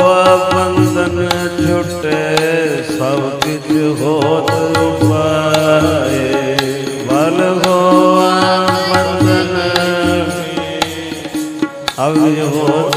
ਹੋਆ ਬੰਧਨ ਛੁਟੇ ਸਭ ਕਿਛ ਹੋਤ ਉਪਾਏ। ਵਲ ਹੋਆ ਬੰਧਨ ਅਵਿ ਹੋਤ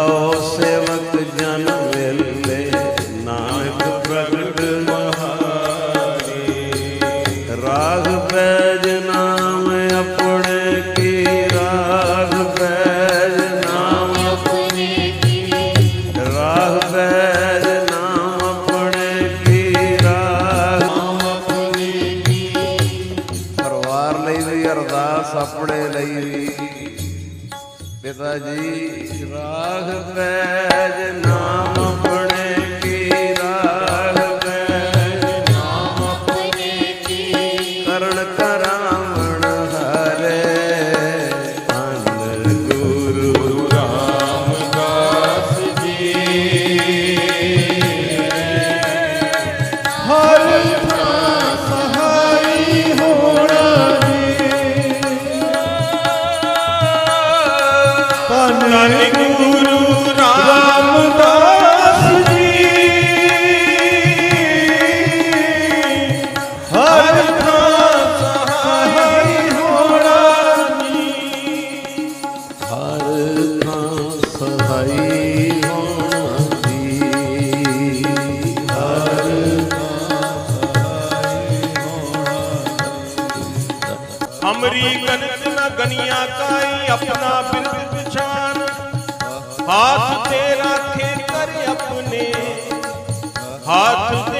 ਪਾਓ ਸੇਵਕ ਜਨ ਮਿਲ सजी राह ਅਮਰੀ ਗਨਤ ਨਾ ਗਨੀਆਂ ਕਾਈ ਆਪਣਾ ਬਿਰਦ ਪਛਾਨ। ਹਾਥ ਤੇਰਾ ਕਰ ਆਪਣੇ। ਹਾਥ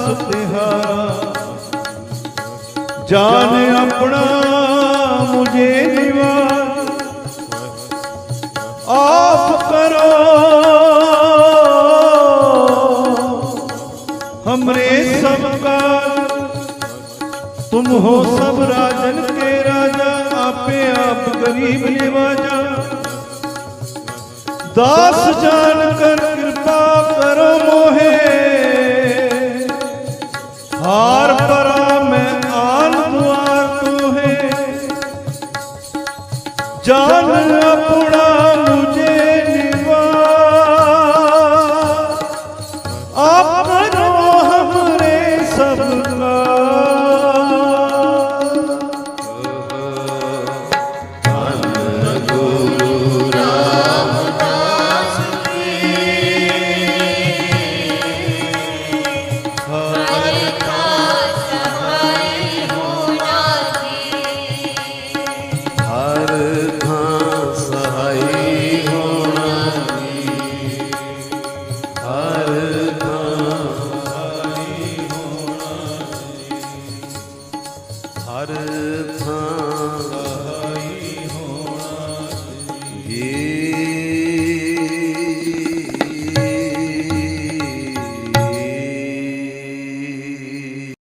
दास तिहारा जान अपना मुझे निवार आप करो हमरे सब का तुम हो सब राजन के राजा आपे आप गरीब निवाजा दास जान कर कृपा करो मोहे ਆਰ ਪਰਾ ਮੈਂ ਆਨ ਦੁਆਰ ਤੂੰ ਹੈ ਜਾਨ ਆਪਣਾ ਮੁਝੇ ਨਿਵਾ ਆਪਨੋ ਹਮਰੇ ਸਭ ਕਾ थार था